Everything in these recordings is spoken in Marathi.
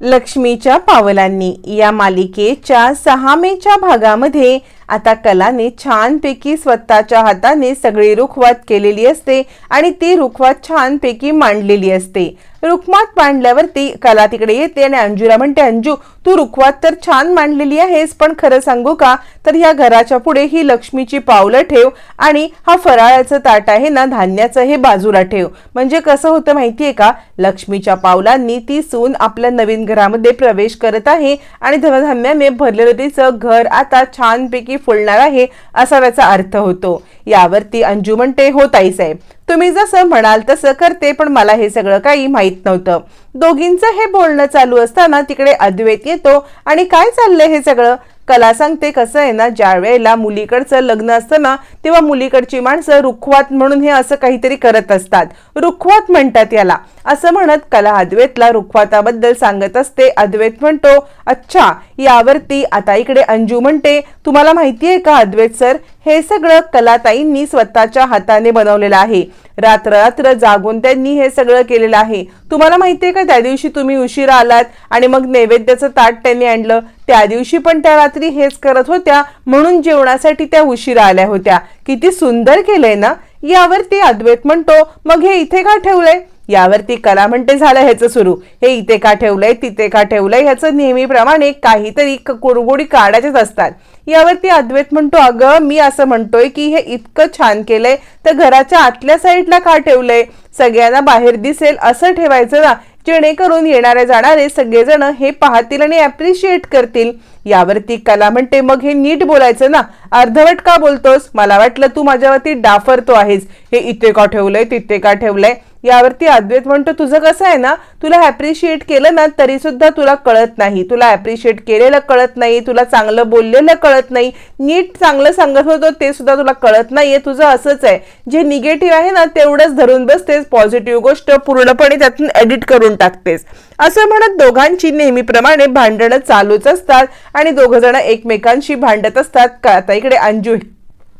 लक्ष्मीच्या पावलांनी या मालिकेच्या सहा मेच्या भागामध्ये आता कलाने छानपैकी स्वतःच्या हाताने सगळी रुखवात केलेली असते आणि ती रुखवात छानपैकी मांडलेली असते. रुखमात मांडल्यावरती कला तिकडे येते आणि अंजूला म्हणते अंजू तू रुखवात तर छान मांडलेली आहेस पण खरं सांगू का? तर ह्या घराच्या पुढे ही लक्ष्मीची पावलं ठेव आणि हा फराळाचं ताट आहे ना धान्याचं हे बाजूला ठेव. म्हणजे कसं होतं माहितीये का? लक्ष्मीच्या पावलांनी ती सून आपल्या नवीन घरामध्ये प्रवेश करत आहे आणि धनधान्याने भरलेलं तिचं घर आता छानपैकी फुलणार आहे असा त्याचा अर्थ होतो. यावरती अंजू म्हणते हो ताईसाहेब तुम्ही जसं म्हणाल तसं करते पण मला हे सगळं काही माहीत नव्हतं. दोघींचं हे बोलणं चालू असताना तिकडे अद्वैत येतो आणि काय चाललंय हे सगळं? कला सांगते कसं आहे ना ज्या वेळेला मुलीकडचं लग्न असतं ना तेव्हा मुलीकडची माणसं रुखवात म्हणून हे असं काहीतरी करत असतात. रुखवात म्हणतात याला. असं म्हणत कला अद्वैतला रुखवाताबद्दल सांगत असते. अद्वैत म्हणतो अच्छा यावरती आता इकडे अंजू म्हणते तुम्हाला माहिती आहे का अद्वैत सर? हे सगळं कलाताईंनी स्वतःच्या हाताने बनवलेलं आहे. रात्र रात्र जागून त्यांनी हे सगळं केलेलं आहे. तुम्हाला माहितीये का त्या दिवशी तुम्ही उशिरा आलात आणि मग नैवेद्याचं ताट त्यांनी आणलं? त्या दिवशी पण त्या रात्री हेच करत होत्या. म्हणून जेवणासाठी त्या उशिरा आल्या होत्या. किती सुंदर केलंय ना? यावरती अद्वैत म्हणतो मग हे इथे का ठेवलंय? यावरती कला म्हणते झालं ह्याचं सुरू. हे इथे का ठेवलंय तिथे का ठेवलंय ह्याचं नेहमीप्रमाणे काहीतरी कुडगुडी कुरगुडी काढायचेच असतात. यावरती अद्वैत म्हणतो अगं मी असं म्हणतोय की हे इतकं छान केलंय तर घराच्या आतल्या साईडला का ठेवलंय? सगळ्यांना बाहेर दिसेल असं ठेवायचं ना? जेणेकरून येणारे जाणारे सगळेजण हे पाहतील आणि ॲप्रिशिएट करतील. यावरती कला म्हणते मग हे नीट बोलायचं ना? अर्धवट का बोलतोस? मला वाटलं तू माझ्यावरती डाफरतो आहेस. हे इथे का ठेवलंय? तिथे का ठेवलंय? यावरती अद्वैत म्हणतो तुझं कसं आहे ना? तुला ॲप्रिशिएट केलं ना तरी सुद्धा तुला कळत नाही. तुला ॲप्रिशिएट केलेलं कळत नाही तुला चांगलं बोललेलं कळत नाही. नीट चांगलं सांगत होतो ते सुद्धा तुला कळत नाहीये. तुझं असंच आहे. जे निगेटिव्ह आहे ना तेवढंच धरून बसतेस पॉझिटिव्ह गोष्ट पूर्णपणे त्यातून एडिट करून टाकतेस. असं म्हणत दोघांची नेहमीप्रमाणे भांडणं चालूच असतात आणि दोघ जण एकमेकांशी भांडत असतात. का आता इकडे अंजू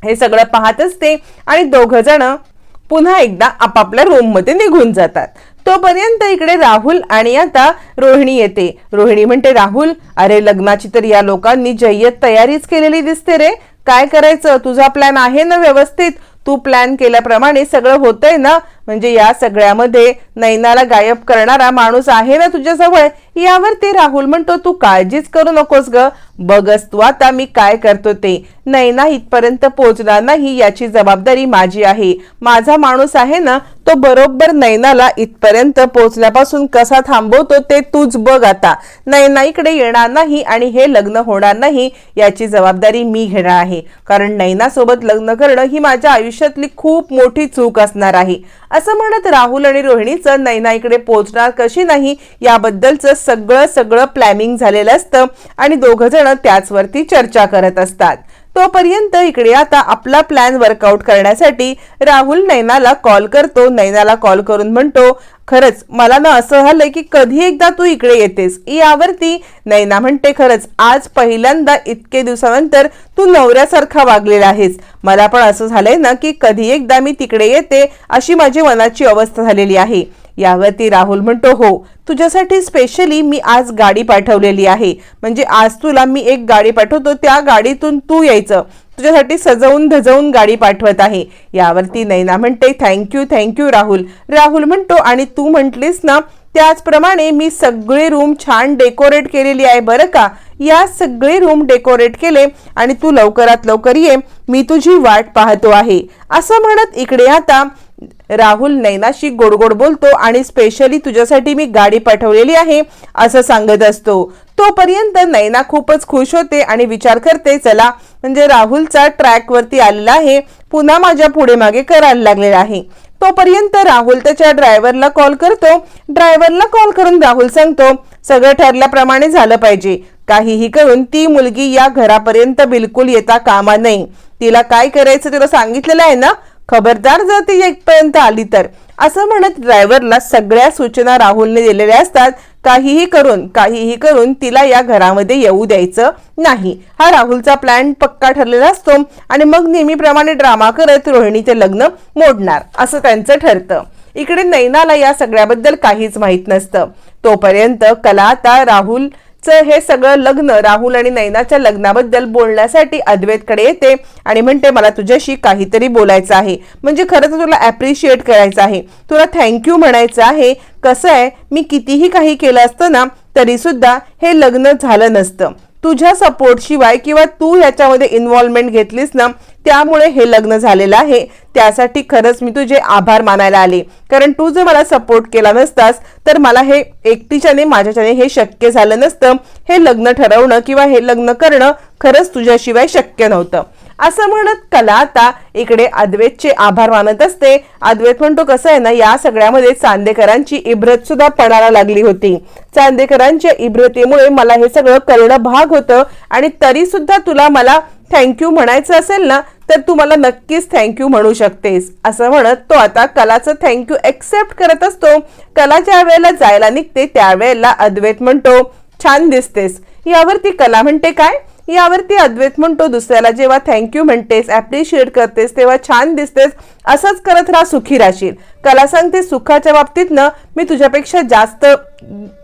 हे सगळं पाहत असते आणि दोघ जण पुन्हा एकदा आपापल्या रूममध्ये निघून जातात. तोपर्यंत इकडे राहुल आणि आता रोहिणी येते. रोहिणी म्हणते राहुल अरे लग्नाची तर या लोकांनी जय्यत तयारीच केलेली दिसते रे. काय करायचं? तुझा प्लॅन आहे ना व्यवस्थित? तू प्लॅन केल्याप्रमाणे सगळं होतंय ना? म्हणजे या सगळ्यामध्ये नैनाला गायब करणारा माणूस आहे ना तुझ्याजवळ? यावर ते राहुल म्हणतो तू काळजीच करू नकोस ग. बघस तू आता मी काय करतो ते. नैना इथपर्यंत पोहोचला नाही याची जबाबदारी माझी आहे. माझा माणूस आहे ना तो बरोबर नैनाला इथपर्यंत पोहोचल्यापासून कसा थांबवतो ते तूच बघ आता. नैना इकडे येणार नाही आणि हे लग्न होणार नाही याची जबाबदारी मी घेणार आहे. कारण नैनासोबत लग्न करणं ही माझ्या आयुष्यातली खूप मोठी चूक असणार आहे. असं म्हणत राहुल आणि रोहिणीचं नैना इकडे पोहोचणार कशी नाही याबद्दलचं सगळं सगळं प्लॅनिंग झालेलं असतं आणि दोघं जण त्याचवरती चर्चा करत असतात. तोपर्यंत इकडे आता आपला प्लॅन वर्कआउट करण्यासाठी राहुल नैनाला कॉल करतो. नैनाला कॉल करून म्हणतो खरंच मला ना असं झालंय की कधी एकदा तू इकडे येतेस. यावरती नैना म्हणते खरंच आज पहिल्यांदा इतके दिवसानंतर तू नवऱ्यासारखा वागलेला आहेस. मला पण असं झालंय ना की कधी एकदा मी तिकडे येते अशी माझी मनाची अवस्था झालेली आहे. यावरती राहुल म्हणतो हो तुझ्यासाठी स्पेशली मी आज गाडी पाठवलेली आहे. म्हणजे आज तुला मी एक गाडी पाठवतो त्या गाडीतून तू यायचं. तुझ्यासाठी सजवून धजवून गाडी पाठवत आहे. यावरती नैना म्हणते थँक्यू थँक्यू राहुल. राहुल म्हणतो आणि तू म्हटलीस ना त्याचप्रमाणे मी सगळे रूम छान डेकोरेट केलेली आहे बरं का? या सगळे रूम डेकोरेट केले आणि तू लवकरात लवकर ये मी तुझी वाट पाहतो आहे. असं म्हणत इकडे आता राहुल नैनाशी गोड गोड बोलतो आणि स्पेशली तुझ्यासाठी मी गाडी पाठवलेली आहे असं सांगत असतो. तोपर्यंत नैना खूपच खुश होते आणि विचार करते चला म्हणजे राहुलचा ट्रॅकवरती आलेला आहे पुन्हा माझ्या पुढे मागे करायला लागलेला आहे. तोपर्यंत राहुल त्याच्या ड्रायव्हरला कॉल करतो. ड्रायव्हरला कॉल करून राहुल सांगतो सगळं ठरल्याप्रमाणे झालं पाहिजे. काहीही करून ती मुलगी या घरापर्यंत बिलकुल येता कामा नाही तिला काय करायचं तिला सांगितलेलं आहे ना? खबरदार जर ती एकपर्यंत आली तर. असं म्हणत ड्रायव्हरला सगळ्या सूचना राहुलने दिलेल्या असतात. काहीही करून काहीही करून तिला या घरामध्ये येऊ द्यायचं नाही. हा राहुलचा प्लॅन पक्का ठरलेला असतो आणि मग नेहमीप्रमाणे ड्रामा करत रोहिणीचे लग्न मोडणार असं त्यांचं ठरतं. इकडे नैनाला या सगळ्याबद्दल काहीच माहीत नसतं. तोपर्यंत कला आता राहुल हे सगळं लग्न राहुल आणि नैनाच्या लग्नाबद्दल बोलण्यासाठी अद्वैतकडे येते आणि म्हणते मला तुझ्याशी काहीतरी बोलायचं आहे. म्हणजे खरं तर तुला ॲप्रिशिएट करायचं आहे. तुला थँक्यू म्हणायचं आहे. कसं आहे? मी कितीही काही केलं असतं ना तरीसुद्धा हे लग्न झालं नसतं. तुझ्या सपोर्टशिवाय किंवा तू याच्यामध्ये इन्व्हॉल्वमेंट घेतलीस ना त्यामुळे हे लग्न झालेलं आहे. त्यासाठी खरंच मी तुझे आभार मानायला आले. कारण तू जर मला सपोर्ट केला नसतास तर मला हे एकटीच्याने माझ्याच्याने हे शक्य झालं नसतं. हे लग्न ठरवणं किंवा हे लग्न करणं खरंच तुझ्याशिवाय शक्य नव्हतं. असं म्हणत कला आता इकडे अद्वैतचे आभार मानत असते. अद्वैत म्हणतो कसं आहे ना या सगळ्यामध्ये चांदेकरांची इब्रत सुद्धा पडायला लागली होती. चांदेकरांच्या इब्रतीमुळे मला हे सगळं करणं भाग होतं आणि तरी सुद्धा तुला मला थँक्यू म्हणायचं असेल ना तर तू मला नक्कीच थँक्यू म्हणू शकतेस. असं म्हणत तो आता कलाचं थँक्यू एक्सेप्ट करत असतो. कला ज्या वेळेला जायला निघते त्यावेळेला अद्वैत म्हणतो छान दिसतेस. यावरती कला म्हणते काय? यावरती अद्वैत म्हणतो दुसऱ्याला जेव्हा थँक्यू म्हणतेस ॲप्रिशिएट करतेस तेव्हा छान दिसतेस असंच करत राहा सुखी राहशील. कला सांगते सुखाच्या बाबतीत ना मी तुझ्यापेक्षा जास्त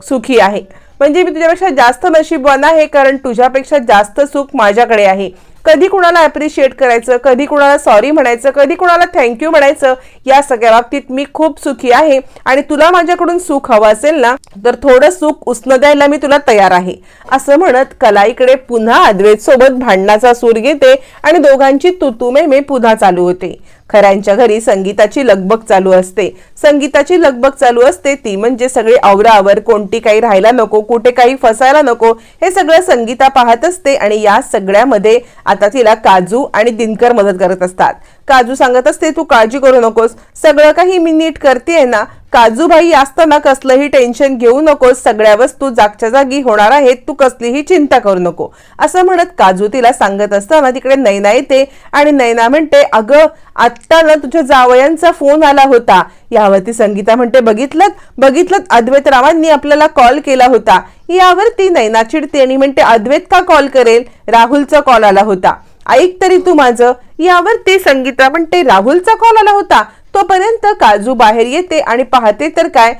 सुखी आहे. म्हणजे मी तुझ्यापेक्षा जास्त नशीबवान आहे कारण तुझ्यापेक्षा जास्त सुख माझ्याकडे आहे. कधी कुणाला अप्रिशिएट करायचं कधी कुणाला सॉरी म्हणायचं कधी कुणाला थँक्यू म्हणायचं या सगळ्या बाबतीत मी खूप सुखी आहे. आणि तुला माझ्याकडून सुख हवं असेल ना तर थोडं सुख उष्ण द्यायला मी तुला तयार आहे. असं म्हणत कलाईकडे पुन्हा अद्वैत सोबत भांडणाचा सूर घेते आणि दोघांची तुतुमे मे पुन्हा चालू होते. खऱ्यांच्या घरी संगीताची लगबग चालू असते. संगीताची लगबग चालू असते ती म्हणजे सगळे आवरावर कोणती काही राहायला नको कुठे काही फसायला नको हे सगळं संगीता पाहत असते आणि या सगळ्यामध्ये आता तिला काजू आणि दिनकर मदत करत असतात. काजू सांगत असते तू काळजी करू नकोस सगळं काही मी नीट करते ना काजूबाई असताना कसलंही टेन्शन घेऊ नकोस सगळ्या वस्तू जागच्या जागी होणार आहेत तू कसलीही चिंता करू नको. असं म्हणत काजू तिला सांगत असताना तिकडे नैना येते आणि नैना म्हणते अगं आत्ता ना तुझ्या जावयांचा फोन आला होता. यावरती संगीता म्हणते बघितलं बघितलं अद्वैत रावांनी आपल्याला कॉल केला होता. यावरती नैना चिडते आणि म्हणते अद्वैत का कॉल करेल? राहुलचा कॉल आला होता. ऐक तरी तू माझं. यावर ते संगीता म्हणते राहुलचा कॉल आला होता. तोपर्यंत काजू बाहेर येते आणि पाहते तर काय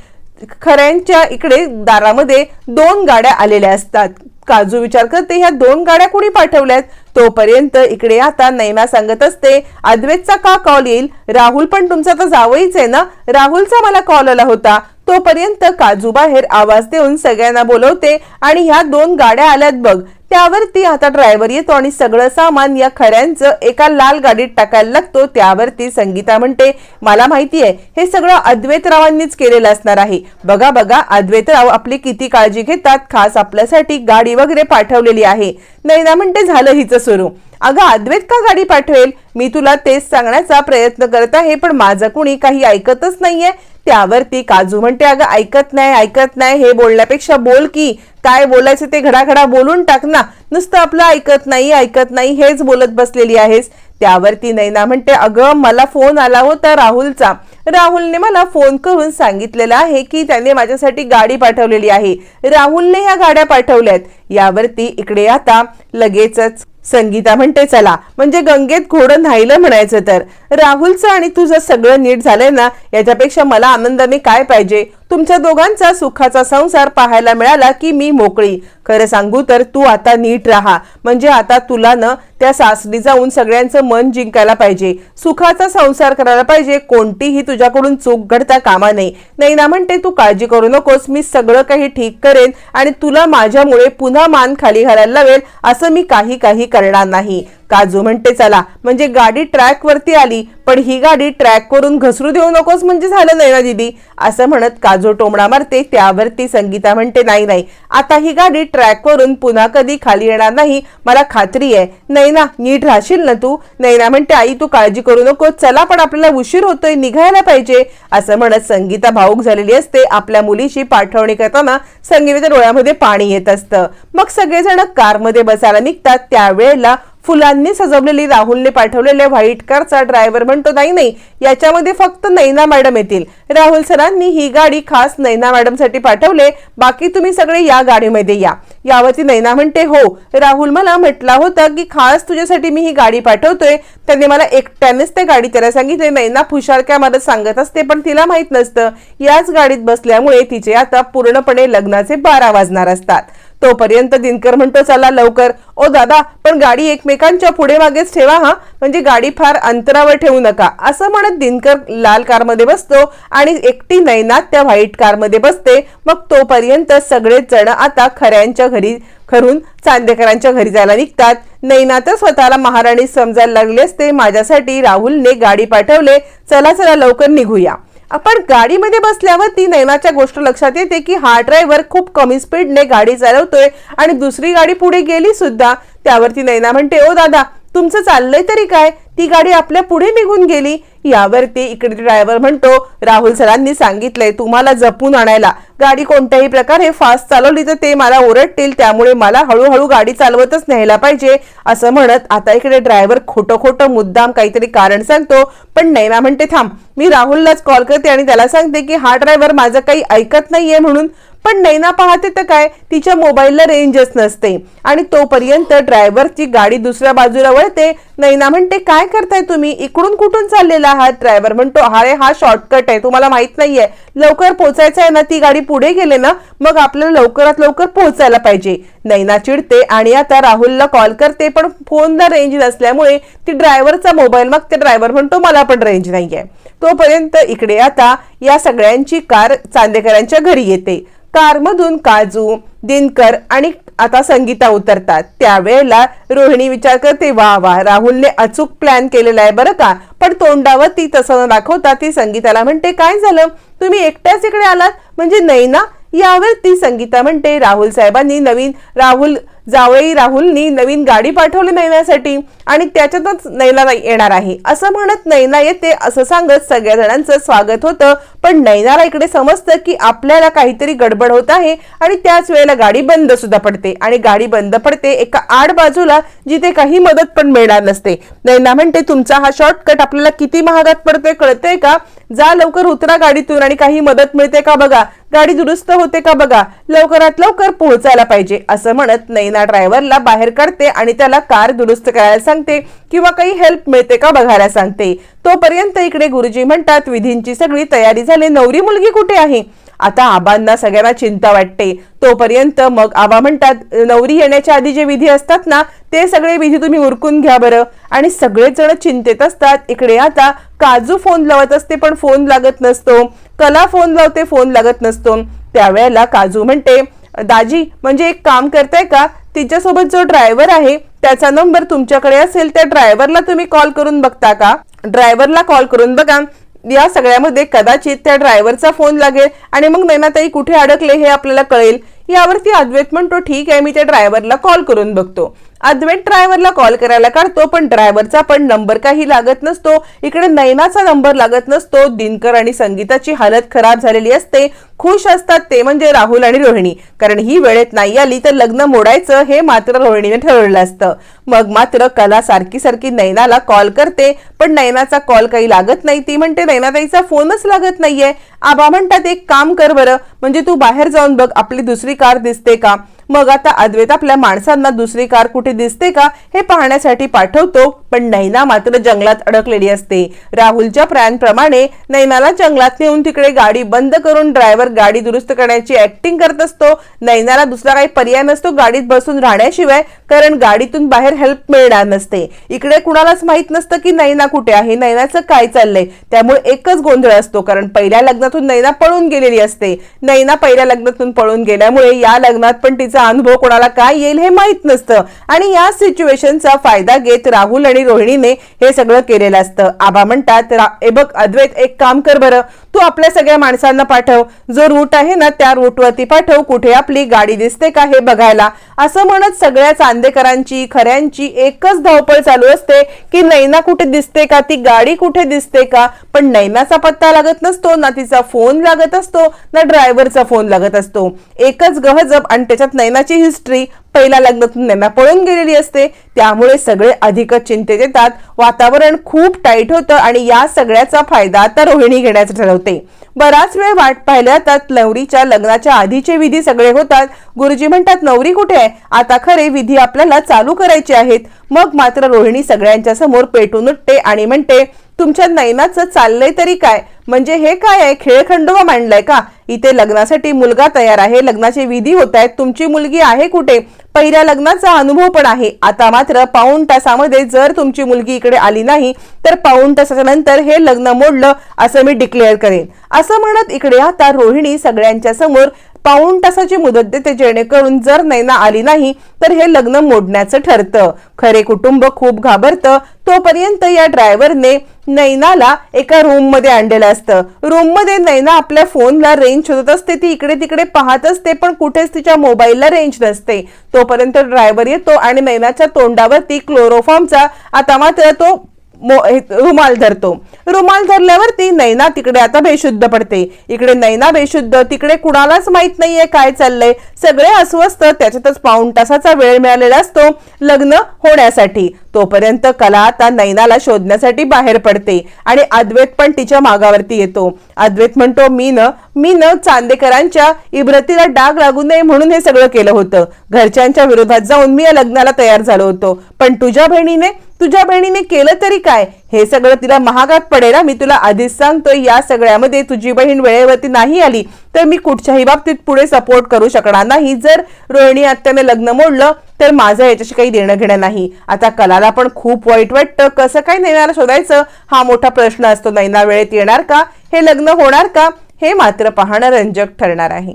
खऱ्यांच्या इकडे दारामध्ये दोन गाड्या आलेल्या असतात. काजू विचार करते ह्या दोन गाड्या कुणी पाठवल्यात? तोपर्यंत इकडे आता नैना सांगत असते अद्वैतचा का कॉल येईल? राहुल पण तुमचा तर जावईच आहे ना? राहुलचा मला कॉल आला होता. तोपर्यंत काजू बाहेर आवाज देऊन सगळ्यांना बोलवते आणि ह्या दोन गाड्या आल्यात बघ. त्यावरती आता ड्रायव्हर येतो आणि सगळं सामान या खऱ्यांचं एका लाल गाडीत टाकायला लागतो. त्यावरती संगीता म्हणते मला माहिती आहे हे सगळं अद्वैतरावांनीच केलेलं असणार आहे. बघा बघा अद्वैतराव आपली किती काळजी घेतात. खास आपल्यासाठी गाडी वगैरे पाठवलेली आहे. नैना म्हणते झालं हिचं सुरू. अगं अद्वैत का गाडी पाठवेल? मी तुला तेच सांगण्याचा प्रयत्न करत आहे पण माझं कुणी काही ऐकतच नाहीये. त्यावरती काजू म्हणते अगं ऐकत नाही ऐकत नाही. हे बोलण्यापेक्षा बोल की काय बोलायचं ते घडाघडा बोलून टाक ना. नुसतं आपलं ऐकत नाही ऐकत नाही हेच बोलत बसलेली आहेस. त्यावरती नैना म्हणते अगं मला फोन आला होता राहुलचा. राहुलने मला फोन करून सांगितलेलं आहे की त्याने माझ्यासाठी गाडी पाठवलेली आहे. राहुलने ह्या गाड्या पाठवल्यात. यावरती इकडे आता लगेचच संगीता म्हणते चला म्हणजे गंगेत घोडं न्हायलं म्हणायचं तर? राहुलचं आणि तुझं सगळं नीट झालंय ना? याच्यापेक्षा मला आनंदाने काय पाहिजे? तुमच्या दोघांचा सुखाचा संसार पाहायला मिळाला की मी मोकळी. खरं सांगू तर तू आता नीट राहा. म्हणजे आता तुला न त्या सासरी जाऊन सगळ्यांचं मन जिंकायला पाहिजे. सुखाचा संसार करायला पाहिजे. कोणतीही तुझ्याकडून चूक घडता कामा नये. ना म्हणते तू काळजी करू नकोस. मी सगळं काही ठीक करेन आणि तुला माझ्यामुळे पुन्हा मान खाली घालायला लावेल. असं मी काही काही करणार नाही. काजू म्हणते चला. म्हणजे गाडी ट्रॅक वरती आली पण ही गाडी ट्रॅक करून घसरू देऊ नकोस म्हणजे झालं नाही ना दिदी? असं म्हणत काजू टोमणा मारते त्यावरती संगीता म्हणते नाही नाही. आता ही गाडी ट्रॅक वरून पुन्हा कधी खाली येणार नाही? मला खात्री आहे. नैना नीट राहशील ना तू? नैना म्हणते आई तू काळजी करू नको चला पण आपल्याला उशीर होतोय निघायला पाहिजे. असं म्हणत संगीता भाऊक झालेली असते. आपल्या मुलीशी पाठवणी करताना संगीताच्या डोळ्यामध्ये पाणी येत असतं. मग सगळेजण कारमध्ये बसायला निघतात. त्यावेळेला फुलांनी सजवलेली राहुलने पाठवलेल्या व्हाईट कारचा ड्रायव्हर म्हणतो नाही नाही याच्यामध्ये फक्त नैना मॅडम येतील. राहुल सरांनी ही गाडी खास नैना मॅडमसाठी पाठवले. बाकी तुम्ही सगळे या गाडीमध्ये या. यावरती नैना म्हणते हो राहुल मला म्हटला होता की खास तुझ्यासाठी मी ही गाडी पाठवतोय. त्याने मला एकट्यानेच त्या गाडी त्याला सांगितले. नैना फुशार काय मला सांगत असते पण तिला माहीत नसतं. याच गाडीत बसल्यामुळे तिचे आता पूर्णपणे लग्नाचे बारा वाजणार असतात. तोपर्यंत दिनकर म्हणतो चला लवकर. ओ दादा पण गाडी एकमेकांच्या पुढे मागेच ठेवा हा. म्हणजे गाडी फार अंतरावर ठेवू नका. असं म्हणत दिनकर लाल कारमध्ये बसतो आणि एकटी नैनात त्या व्हाईट कारमध्ये बसते. मग तोपर्यंत सगळेच जण आता खऱ्यांच्या घरी खरून चांदेकरांच्या घरी जायला निघतात. नैनातच स्वतःला महाराणी समजायला लागली असते. माझ्यासाठी राहुलने गाडी पाठवले. चला चला लवकर निघूया. आपण गाडीमध्ये बसल्यावर ती नैनाच्या गोष्ट लक्षात येते की हा ड्रायव्हर खूप कमी स्पीडने गाडी चालवतोय आणि दुसरी गाडी पुढे गेली सुद्धा. त्यावरती नैना म्हणते ओ दादा तुमचं चाललंय तरी काय? ती गाडी आपल्या पुढे निघून गेली. यावरती इकडे ड्रायव्हर म्हणतो राहुल सरांनी सांगितलंय तुम्हाला जपून आणायला. गाडी कोणत्याही प्रकारे फास्ट चालवली तर ते मला ओरडतील. त्यामुळे मला हळूहळू गाडी चालवतच न्यायला पाहिजे असं म्हणत आता इकडे ड्रायव्हर खोटं खोटं मुद्दाम काहीतरी कारण सांगतो. पण नैना म्हणते थांब मी राहुललाच कॉल करते आणि त्याला सांगते की हा ड्रायव्हर माझं काही ऐकत नाहीये म्हणून पण नैना पाहते तर काय तिच्या मोबाईलला रेंजच नसते. आणि तोपर्यंत ड्रायव्हरची गाडी दुसऱ्या बाजूला वळते. नैना म्हणते काय करताय तुम्ही? इकडून कुठून चाललेला आहात? ड्रायव्हर म्हणतो अरे हा शॉर्टकट आहे. तुम्हाला माहीत नाहीये. लवकर पोहोचायचं आहे ना ती गाडी पुढे गेले ना मग आपल्याला लवकरात लवकर पोहोचायला पाहिजे. नैना चिडते आणि आता राहुलला कॉल करते पण फोनला रेंज नसल्यामुळे ती ड्रायव्हरचा मोबाईल मग ते ड्रायव्हर म्हणतो मला पण रेंज नाहीये. तोपर्यंत इकडे आता या सगळ्यांची कार चांदेकरांच्या घरी येते. कारमधून काजू दिनकर आणि आता संगीता उतरतात. त्यावेळेला रोहिणी विचार करते वा वा राहुलने अचूक प्लॅन केलेला आहे बरं का? पण तोंडावर ती तसं न दाखवता ती संगीताला म्हणते काय झालं? तुम्ही एकट्याच इकडे आलात? म्हणजे नैना यावर ती संगीता म्हणते राहुल साहेबांनी नवीन राहुल जावळी राहुलनी नवीन गाडी पाठवली नैनासाठी आणि त्याच्यातच नैना येणार आहे. असं म्हणत नैना येते असं सांगत सगळ्या जणांचं स्वागत होतं. पण नैनाला इकडे समजतं की आपल्याला काहीतरी गडबड होत आहे आणि त्याच वेळेला गाडी बंद सुद्धा पडते. आणि गाडी बंद पडते एका आड बाजूला जिथे काही मदत पण मिळणार नसते. नैना म्हणते तुमचा हा शॉर्टकट आपल्याला किती महागात पडतोय कळतंय का? जा लवकर उतरा गाडीतून आणि काही मदत मिळते का बघा? गाडी दुरुस्त होते का बघा? लवकरात लवकर पोहोचायला पाहिजे असं म्हणत नैना ड्रायव्हरला बाहेर काढते आणि त्याला कार दुरुस्त करायला सांगते किंवा काही हेल्प मिळते का बघायला सांगते. तोपर्यंत इकडे गुरुजी म्हणतात विधींची सगळी तयारी झाली. नवरी मुलगी कुठे आहे? आता आबांना सगळ्यांना चिंता वाटते. तोपर्यंत मग आबा म्हणतात नवरी येण्याच्या आधी जे विधी असतात ना ते सगळे विधी तुम्ही उरकून घ्या बरं. आणि सगळेजण चिंतेत असतात. इकडे आता काजू फोन लावत असते पण फोन लागत नसतो. कला फोन लावते फोन लागत नसतो. त्यावेळेला काजू म्हणते दाजी म्हणजे एक काम करताय का? तिच्यासोबत जो ड्रायव्हर आहे त्याचा नंबर तुमच्याकडे असेल त्या ड्रायव्हरला तुम्ही कॉल करून बघता का? ड्रायव्हरला कॉल करून बघा. या सगळ्यामध्ये कदाचित त्या ड्रायव्हरचा फोन लागेल आणि मग नैनाताई कुठे अडकले हे आपल्याला कळेल. यावरती अद्वैत म्हणतो ठीक आहे मी त्या ड्रायव्हरला कॉल करून बघतो. अद्वैत ड्रायव्हरला कॉल करायला काढतो पण ड्रायव्हरचा पण नंबर काही लागत नसतो. इकडे नैनाचा नंबर लागत नसतो. दिनकर आणि संगीताची हालत खराब झालेली असते. खुश असतात ते म्हणजे राहुल आणि रोहिणी. कारण ही वेळेत नाही आली तर लग्न मोडायचं हे मात्र रोहिणीने ठरवलं असतं. मग मात्र कला सारखी सारखी नैनाला कॉल करते पण नैनाचा कॉल काही लागत नाही. ती म्हणते नैनाताईचा फोनच लागत नाहीये. आबा म्हणतात एक काम कर बरं. म्हणजे तू बाहेर जाऊन बघ आपली दुसरी कार दिसते का? मग आता अद्वैत आपल्या माणसांना दुसरी कार कुठे दिसते का हे पाहण्यासाठी पाठवतो पण नैना मात्र जंगलात अडकलेली असते. राहुलच्या प्रमाणे नैनाला जंगलात नेऊन तिकडे गाडी बंद करून ड्रायव्हर गाडी दुरुस्त करण्याची ऍक्टिंग करत असतो. नैनाला दुसरा काही पर्याय नसतो गाडीत बसून राहण्याशिवाय कारण गाडीतून बाहेर हेल्प मिळणार नसते. इकडे कुणालाच माहीत नसतं की नैना कुठे आहे नैनाचं काय चाललंय. त्यामुळे एकच गोंधळ असतो कारण पहिल्या लग्नातून नैना पळून गेलेली असते. नैना पहिल्या लग्नातून पळून गेल्यामुळे या लग्नात पण तिचा अनुभव कोणाला काय येईल हे माहीत नसतं. आणि या सिच्युएशनचा फायदा घेत राहुल आणि रोहिणीने हे सगळं केलेलं असतं. आबा म्हणतात "रा- ए बघ अद्वैत एक काम कर बरं. तू आपल्या सगळ्या माणसांना पाठव. जो रूट आहे ना त्या रूटवरती पाठव. कुठे आपली गाडी दिसते का हे बघायला. असं म्हणत सगळ्या चांदेकरांची खऱ्यांची एकच धावपळ चालू असते की नैना कुठे दिसते का ती गाडी कुठे दिसते का? पण नैनाचा पत्ता लागत नसतो ना तिचा फोन लागत असतो ना ड्रायव्हरचा फोन लागत असतो. एकच गहजब आणि त्याच्यात नैनाची हिस्ट्री पहिल्या लग्नातून नैना पळून गेलेली असते. त्यामुळे सगळे अधिकच चिंतेत येतात. वातावरण खूप टाईट होतं आणि या सगळ्याचा फायदा आता रोहिणी घेण्याचं ठरवते बराच वेळ वाट पाहिल्या जातात. नवरीच्या लग्नाच्या आधीचे विधी सगळे होतात. गुरुजी म्हणतात नवरी कुठे आहे? आता खरे विधी आपल्याला चालू करायचे आहेत. मग मात्र रोहिणी सगळ्यांच्या समोर पेटून उठते आणि म्हणते तुमच्या नैनाचं चाललंय तरी काय? म्हणजे हे काय आहे? खेळखंडोबा मांडलाय का? इथे लग्नासाठी मुलगा तयार आहे. लग्नाचे विधी होत आहेत. तुमची मुलगी आहे कुठे? पहिल्या लग्नाचा अनुभव पण आहे. आता मात्र पाऊण तासामध्ये जर तुमची मुलगी इकडे आली नाही तर पाऊण तासाच्या नंतर हे लग्न मोडलं असं मी डिक्लेअर करेन. असं म्हणत इकडे आता रोहिणी सगळ्यांच्या समोर पाऊण तासाची मुदत देते जेणेकरून जर नैना आली नाही तर हे लग्न मोडण्याचं ठरतं. खरे कुटुंब खूप घाबरतं. तोपर्यंत या ड्रायव्हरने नैनाला एका रूममध्ये आणलेलं असतं. रूममध्ये नैना आपल्या फोनला रेंज शोधत असते ती इकडे तिकडे पाहत असते पण कुठेच तिच्या मोबाईलला रेंज नसते. तोपर्यंत ड्रायव्हर येतो आणि नैनाच्या तोंडावरती क्लोरोफॉर्मचा आता मात्र तो रुमाल धरतो. रुमाल धरल्यावरती नैना तिकडे आता बेशुद्ध पडते. इकडे नैना बेशुद्ध तिकडे कुणालाच माहीत नाहीये काय चाललंय. सगळे अस्वस्थ त्याच्यातच पाऊण तासाचा वेळ मिळालेला असतो लग्न होण्यासाठी. तोपर्यंत कला आता नैनाला शोधण्यासाठी बाहेर पडते आणि अद्वैत पण तिच्या मागावरती येतो. अद्वैत म्हणतो मी न मी न चांदेकरांच्या इब्रतीला डाग लागू नये म्हणून हे सगळं केलं होतं. घरच्यांच्या विरोधात जाऊन मी या लग्नाला तयार झालो होतो. पण तुझ्या बहिणीने तुझ्या बहिणीने केलं तरी काय? हे सगळं तिला महागात पडेल मी तुला आधीच सांगतोय या सगळ्यामध्ये तुझी बहीण वेळेवरती नाही आली तर मी कुठच्याही बाबतीत पुढे सपोर्ट करू शकणार नाही. जर रोहिणी आत्याने लग्न मोडलं तर माझं याच्याशी काही देणं घेणं नाही. आता कलाला पण खूप वाईट वाटतं. कसं काय नैनाला शोधायचं? हा मोठा प्रश्न असतो. नैना वेळेत येणार का? हे लग्न होणार का? हे मात्र पाहणं रंजक ठरणार आहे.